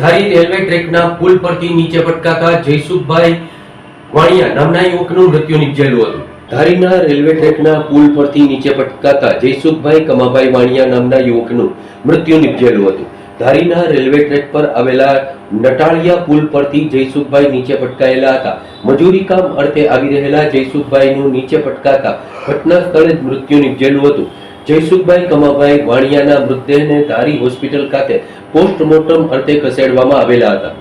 ધારી railway ટ્રેકના પુલ પરથી નીચે પટકાતા જયસુખભાઈ વાણિયા નામના યુવકનું મૃત્યુ નીપજેલું હતું. ધારીના રેલવે ટ્રેકના પુલ પરથી નીચે પટકાતા જયસુખભાઈ કમાભાઈ વાણિયા નામના યુવકનું મૃત્યુ નીપજેલું હતું. ધારીના રેલવે ટ્રેક પર આવેલા નટાળિયા પુલ પરથી જયસુખભાઈ નીચે પટકાયેલા હતા. મજૂરી કામ અર્થે આવી રહેલા જયસુખભાઈનું નીચે પટકાતા ઘટના સ્થળે જ મૃત્યુ નીપજેલું હતું. જયસુખભાઈ કમાભાઈ વાણિયાના મૃતદેહને ધારી હોસ્પિટલ ખાતે પોસ્ટમોર્ટમ અર્થે ખસેડવામાં આવેલા હતા.